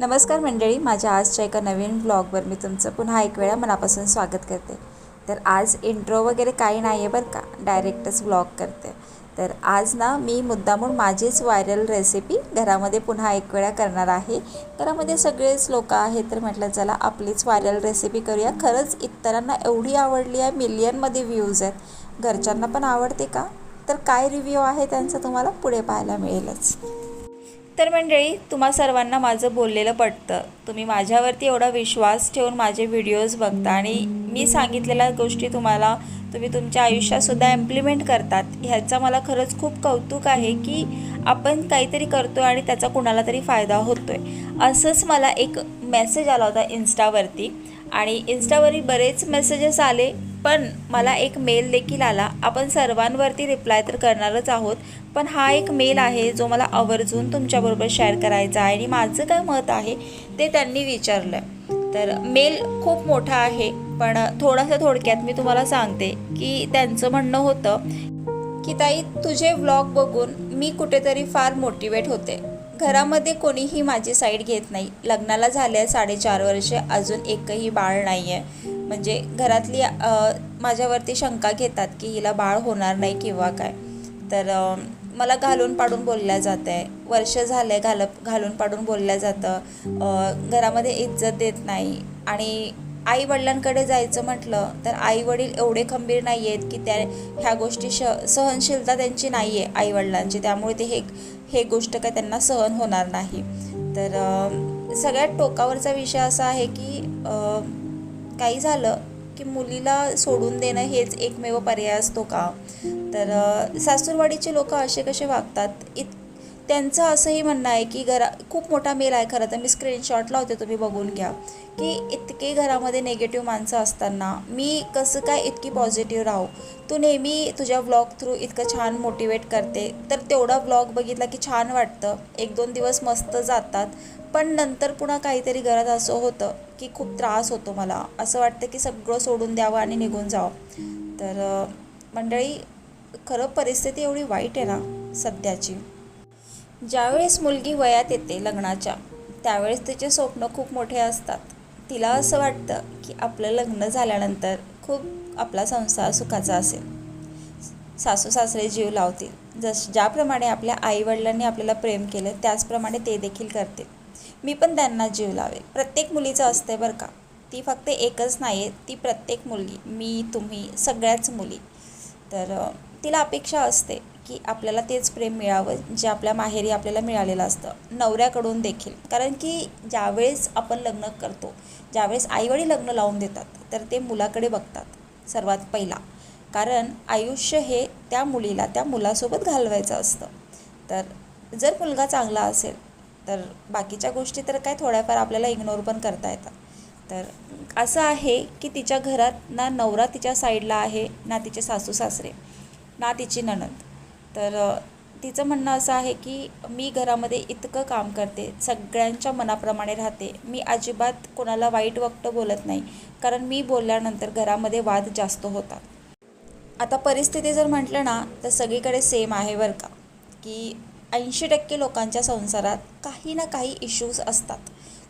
नमस्कार मंडळी माझ्या आजच्या एका नवीन ब्लॉगवर मी तुमचं पुन्हा एक वेळा मनापासून स्वागत करते. तर आज इंट्रो वगैरे काही नाही आहे बरं का डायरेक्टच ब्लॉग करते. तर आज ना मी मुद्दामून माझीच व्हायरल रेसिपी घरामध्ये पुन्हा एक वेळा करणार आहे. घरामध्ये सगळेच लोक आहेत तर म्हटलं चला आपलीच व्हायरल रेसिपी करूया. खरंच इतरांना एवढी आवडली आहे मिलियनमध्ये व्ह्यूज आहेत. घरच्यांना पण आवडते का? तर काय रिव्ह्यू आहे त्यांचं तुम्हाला पुढे पाहायला मिळेलच. तर मंडळी तुम्हा सर्वांना माझं बोललेलं पटतं. तुम्ही माझ्यावरती एवढा विश्वास ठेवून माझे व्हिडिओज बघता आणि मी सांगितलेल्या गोष्टी तुम्हाला तुम्ही तुमच्या आयुष्यातसुद्धा इम्प्लिमेंट करतात. ह्याचा मला खरंच खूप कौतुक आहे की आपण काहीतरी करतो आणि त्याचा कुणाला तरी फायदा होतो आहे असंच मला एक मेसेज आला होता इन्स्टावरती आणि इन्स्टावरही बरेच मेसेजेस आले. पण मला एक मेल देखील आला. आपण सर्वांवरती रिप्लाय तर करणारच आहोत पण हा एक मेल आहे जो मला आवर्जून तुमच्याबरोबर शेअर करायचा आहे आणि माझं काय मत आहे ते त्यांनी विचारलं. तर मेल खूप मोठा आहे पण थोडासा थोडक्यात मी तुम्हाला सांगते की त्यांचं म्हणणं होतं की ताई तुझे व्लॉग बघून मी कुठेतरी फार मोटिवेट होते. घरामध्ये कोणीही माझी साईड घेत नाही. लग्नाला झाले साडेचार वर्षे अजून एकही बाळ नाही आहे म्हणजे घरातली माझ्यावरती शंका घेतात की हिला बाळ होणार नाही किंवा काय. तर मला घालून पाडून बोलल्या जात आहे वर्ष झालं आहे घाल घालून पाडून बोलल्या जातं. घरामध्ये इज्जत देत नाही. आणि आई वडिलांकडे जायचं म्हटलं तर आई वडील एवढे खंबीर नाही आहेत की त्या ह्या गोष्टी श सहनशीलता त्यांची नाही आहे आई वडिलांची त्यामुळे ते हे हे गोष्ट काय त्यांना सहन होणार नाही. तर सगळ्यात टोकावरचा विषय असा आहे की काही झालं की मुलीला सोडून देणं हेच एकमेव पर्याय असतो का? तर सासूरवाडीचे लोक असे कसे वागतात? इत त्यांचं असंही म्हणणं आहे की घरा खूप मोठा मेल आहे खरं तर. मी स्क्रीनशॉट लावते तुम्ही बघून घ्या. की इतके घरामध्ये नेगेटिव्ह माणसं असताना मी कसं काय इतकी पॉझिटिव्ह राहू? तू नेहमी तुझ्या ब्लॉग थ्रू इतकं छान मोटिवेट करते. तर तेवढा ब्लॉग बघितला की छान वाटतं. एक दोन दिवस मस्त जातात. पण नंतर पुन्हा काहीतरी घरात असं होतं की खूप त्रास होतो मला. असं वाटतं की सगळं सोडून द्यावं आणि निघून जावं. तर मंडळी खरं परिस्थिती एवढी वाईट आहे ना सध्याची. ज्यावेळेस मुलगी वयात येते लग्नाच्या त्यावेळेस तिचे स्वप्न खूप मोठे असतात. तिला असं वाटतं की आपलं लग्न झाल्यानंतर खूप आपला संसार सुखाचा असेल. सासू सासरे जीव लावतील. जस ज्याप्रमाणे आपल्या आईवडिलांनी आपल्याला प्रेम केलं त्याचप्रमाणे ते देखील करतील. मी पण त्यांना जीव लावेल. प्रत्येक मुलीचं असते बरं का. ती फक्त एकच नाही आहे ती प्रत्येक मुलगी. मी तुम्ही सगळ्याच मुली. तर तिला अपेक्षा असते. की आपल्याला तेच प्रेम मिळावं जे आपल्या माहेरी आपल्याला मिळालेलं असतं. नवऱ्याकडून देखील. कारण की ज्यावेळेस आपण लग्न करतो ज्यावेळेस आईवडील लग्न लावून देतात तर ते मुलाकडे बघतात सर्वात पहिला. कारण आयुष्य हे त्या मुलीला त्या मुलासोबत घालवायचं असतं. तर जर मुलगा चांगला असेल तर बाकीच्या गोष्टी तर काय थोड्याफार आपल्याला इग्नोर पण करता येतात. तर असं आहे की तिच्या घरात ना नवरा तिच्या साईडला आहे ना तिचे सासू सासरे ना तिची नणंद. तर तिचं म्हणणं असं आहे की मी घरामध्ये इतकं काम करते सगळ्यांच्या मनाप्रमाणे राहते मी अजिबात कोणाला वाईट वक्त बोलत नाही कारण मी बोलल्यानंतर घरामध्ये वाद जास्त होतात. आता परिस्थिती जर म्हटलं ना तर सगळीकडे सेम आहे बरं का की ऐंशी टक्के लोकांच्या संसारात काही ना काही इश्यूज असतात.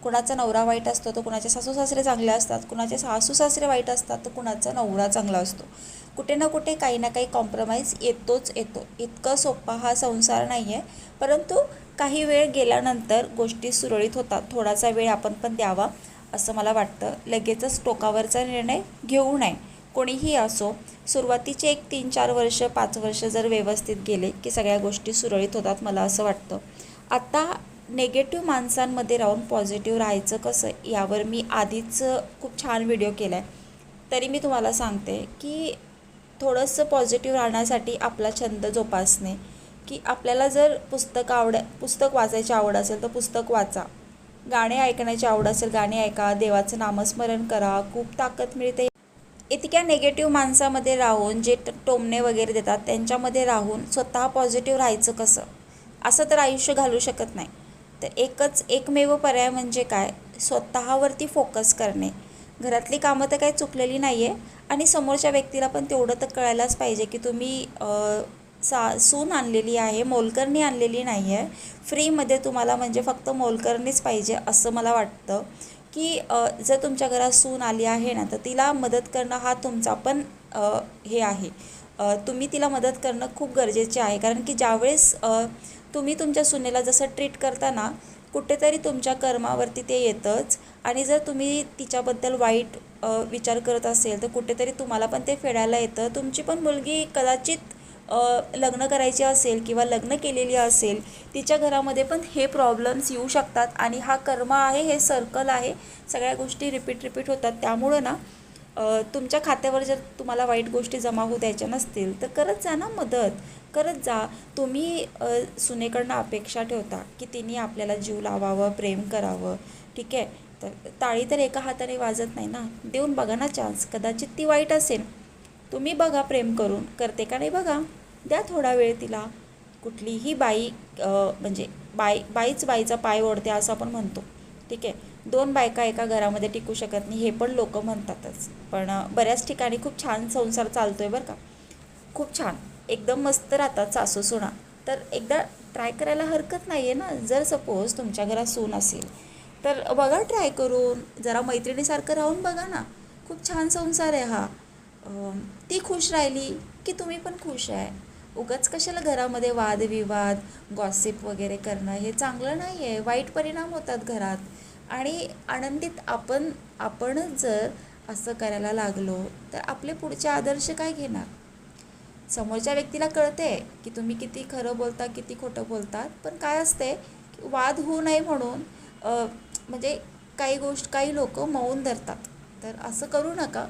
कुणाचा नवरा वाईट असतो तर कुणाचे सासू सासरे चांगले असतात कुणाचे सासू सासरे वाईट असतात तर कुणाचा नवरा चांगला असतो. कुठे ना कुठे काही ना काही कॉम्प्रोमाइज येतोच येतो. इतकं सोपा हा संसार नाही आहे परंतु काही वेळ गेल्यानंतर गोष्टी सुरळीत होतात. थोडासा वेळ आपण पण द्यावा असं मला वाटतं. लगेचच टोकावरचा निर्णय घेऊ नये. कोणीही असो सुरुवातीचे एक तीन चार वर्ष पाच वर्ष जर व्यवस्थित गेले की सगळ्या गोष्टी सुरळीत होतात मला असं वाटतं. आता नेगेटिव्ह माणसांमध्ये राहून पॉझिटिव्ह राहायचं कसं? यावर मी आधीच खूप छान व्हिडिओ केला आहे तरी मी तुम्हाला सांगते की थोडंसं पॉझिटिव्ह राहण्यासाठी आपला छंद जोपासणे. की आपल्याला जर पुस्तक आवड पुस्तक वाचायची आवड असेल तर पुस्तक वाचा. गाणे ऐकण्याची आवड असेल गाणे ऐका. देवाचं नामस्मरण करा. खूप ताकद मिळते. इतक्या नेगेटिव्ह माणसामध्ये राहून जे टोमणे वगैरे देतात त्यांच्यामध्ये राहून स्वतः पॉझिटिव्ह राहायचं कसं? असं तर आयुष्य घालू शकत नाही. तर एकच एकमेव पर्याय म्हणजे काय? स्वतःवरती फोकस करणे. घरातली कामं तर काही चुकलेली नाही आहे आणि समोरच्या व्यक्तीला पण तेवढं तर कळायलाच पाहिजे की तुम्ही सा सून आणलेली आहे मोलकरणी आणलेली नाही आहे फ्रीमध्ये तुम्हाला म्हणजे फक्त मोलकरणीच पाहिजे असं मला वाटतं. की जर तुमच्या घरात सून आली आहे ना तर तिला मदत करणं हा तुमचा पण हे आहे. तुम्ही तिला मदत करणं खूप गरजेचे आहे. कारण की ज्यावेळेस तुम्ही तुमच्या सुनेला जसं ट्रीट करता ना कुठेतरी तुमच्या कर्मावरती ते येतंच. आणि जर तुम्ही तिच्याबद्दल वाईट विचार करत असेल तर कुठेतरी तुम्हाला पण ते फेडायला येतं. तुमची पण मुलगी कदाचित लग्न करायची असेल किंवा लग्न केलेली असेल तिच्या घरामध्ये पण हे प्रॉब्लेम्स येऊ शकतात. आणि हा कर्म आहे हे सर्कल आहे सगळ्या गोष्टी रिपीट रिपीट होतात. त्यामुळं ना तुमच्या खात्यावर जर तुम्हाला वाईट गोष्टी जमा होऊ द्यायच्या नसतील तर करत जा ना मदत. करत जा. तुम्ही सुनेकडनं अपेक्षा ठेवता की तिने आपल्याला जीव लावावं प्रेम करावं. ठीक आहे? तर ताळी तर एका हाताने वाजत नाही ना? देऊन बघा ना चान्स कदाचित ती वाईट असेल. तुम्ही बघा प्रेम करून. करते का नाही बघा? द्या थोडा वेळ तिला. कुठलीही बाई म्हणजे बाई बाईच बाईचा पाय ओढते असं आपण म्हणतो. ठीक आहे? दोन बायका एका घरामध्ये टिकू शकत नाही हे पण लोक म्हणतातच. पण बऱ्याच ठिकाणी खूप छान संसार चालतो आहे बरं का? खूप छान. एकदम मस्त राहतात सासू सुना. तर एकदा ट्राय करायला हरकत नाही आहे ना? जर सपोज तुमच्या घरात सून असेल तर बघा ट्राय करून. जरा मैत्रिणीसारखं राहून बघा ना. खूप छान संसार आहे हा. ती खुश राहिली की तुम्ही पण खुश आहे. उगाच कशाला घरामध्ये वादविवाद गॉसिप वगैरे करणं हे चांगलं नाही आहे वाईट परिणाम होतात घरात. आणि आनंदित आपण आपणच जर असं करायला लागलो तर आपले पुढचे आदर्श काय घेणार? समोरच्या व्यक्तीला कळते की तुम्ही किती खरं बोलता किती खोटं बोलतात. पण काय असते की वाद होऊ नये म्हणून म्हणजे काही गोष्ट काही लोक मौन धरतात. तर असं करू नका.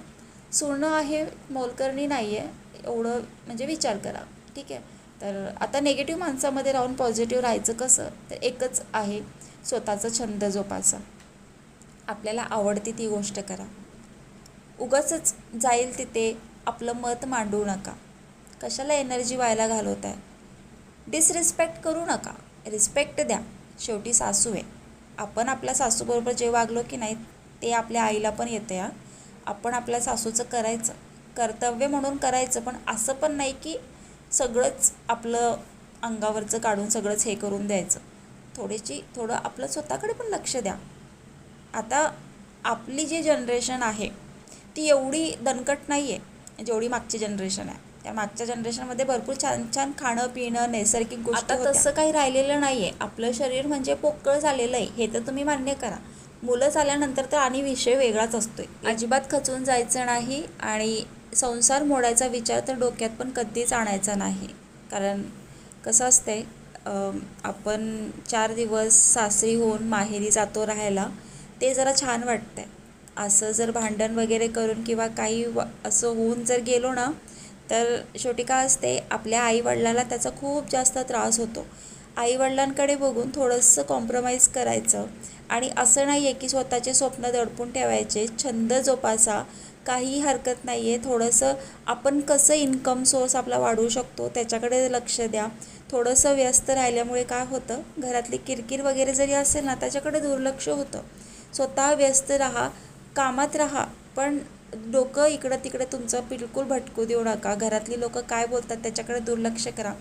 सोनं आहे मोलकरणी नाही आहे एवढं म्हणजे विचार करा. ठीक आहे? तर आता नेगेटिव्ह माणसामध्ये राहून पॉझिटिव्ह राहायचं कसं? तर एकच आहे स्वतःचा छंद जोपासा. आपल्याला आवडती ती गोष्ट करा. उगाचच जाईल तिथे आपलं मत मांडू नका. कशाला एनर्जी व्हायला घालवत आहे डिसरिस्पेक्ट करू नका. रिस्पेक्ट द्या. शेवटी सासू आहे. आपण आपल्या सासूबरोबर जे वागलो की नाही ते आपल्या आईला पण येते हा. आपण आपल्या सासूचं करायचं. कर्तव्य म्हणून करायचं पण असं पण नाही की सगळंच आपलं अंगावरचं काढून सगळंच हे करून द्यायचं. थोडीशी थोडं आपलं स्वतःकडे पण लक्ष द्या. आता आपली जी जनरेशन आहे ती एवढी दणकट नाही आहे जेवढी मागची जनरेशन आहे. त्या मागच्या जनरेशनमध्ये भरपूर छान छान खाणं पिणं नैसर्गिक गोष्टी तसं काही राहिलेलं नाही आहे आपलं शरीर म्हणजे पोकळ झालेलं आहे. हे तर तुम्ही मान्य करा. मुलं झाल्यानंतर तर आणि विषय वेगळाच असतोय. अजिबात खचून जायचं नाही आणि संसार मोडायचा विचार तर डोक्यात पण कधीच आणायचा नाही. कारण कसं असतंय आपण चार दिवस सासरी होऊन माहेरी जातो राहायला ते जरा छान वाटतंय. असं जर भांडण वगैरे करून किंवा काही असं होऊन जर गेलो ना तर शेवटी काय असते आपल्या आईवडिलाला त्याचा खूप जास्त त्रास होतो. आईवडिलांकडे बघून थोडंसं कॉम्प्रोमाइज करायचं. आणि असं नाही आहे की स्वतःचे स्वप्न दडपून ठेवायचे छंद जोपासा काही हरकत नाही आहे थोडंसं आपण कसं इन्कम सोर्स आपला वाढवू शकतो त्याच्याकडे लक्ष द्या. थोडंसं व्यस्त राहिल्यामुळे काय होतं घरातली किरकिर वगैरे जरी असेल ना त्याच्याकडे दुर्लक्ष होतं. स्वतः व्यस्त राहा कामात राहा पण डोकं इकडं तिकडे तुमचं बिलकुल भटकू देऊ नका. घरातली लोक काय बोलतात त्याच्याकडे दुर्लक्ष करा.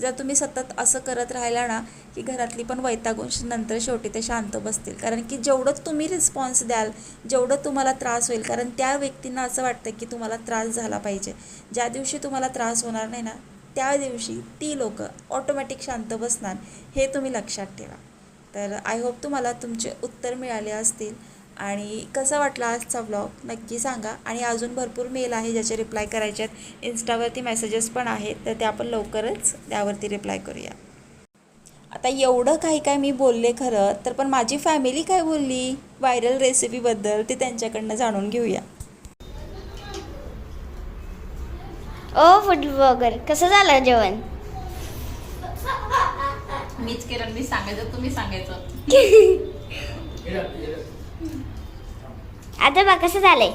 जर तुम्ही सतत असं करत राहिला ना की घरातली पण वैतागून नंतर शेवटी ते शांत बसतील. कारण की जेवढं तुम्ही रिस्पॉन्स द्याल जेवढं तुम्हाला त्रास होईल. कारण त्या व्यक्तींना असं वाटतं की तुम्हाला त्रास झाला पाहिजे. ज्या दिवशी तुम्हाला त्रास होणार नाही ना त्या दिवशी ती लोक ऑटोमॅटिक शांत बसणार हे तुम्ही लक्षात ठेवा. तर आय होप तुम्हाला तुमचे उत्तर मिळाले असतील. आणि कसा वाटला आजचा ब्लॉग नक्की सांगा. आणि अजून भरपूर मेल आहे ज्याचे रिप्लाय करायचे आहेत. इन्स्टावरती मेसेजेस पण आहेत तर ते आपण लवकरच त्यावरती रिप्लाय करूया. आता एवढं काही काय मी बोलले खरं तर पण माझी फॅमिली काय बोलली? व्हायरल रेसिपीबद्दल ते त्यांच्याकडनं जाणून घेऊया. ओ फूड ब्लॉगर कसं झालं जेवण? मीच केलं मी सांगायचं तुम्ही सांगायचं. आता बा कसं झालंय?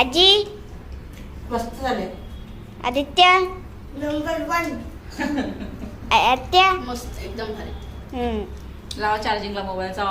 आजी? मस्त झाले आदित्य? Number one. आत्या? मस्त एकदम भारी. हम्म. लावा चार्जिंगला मोबाईलचा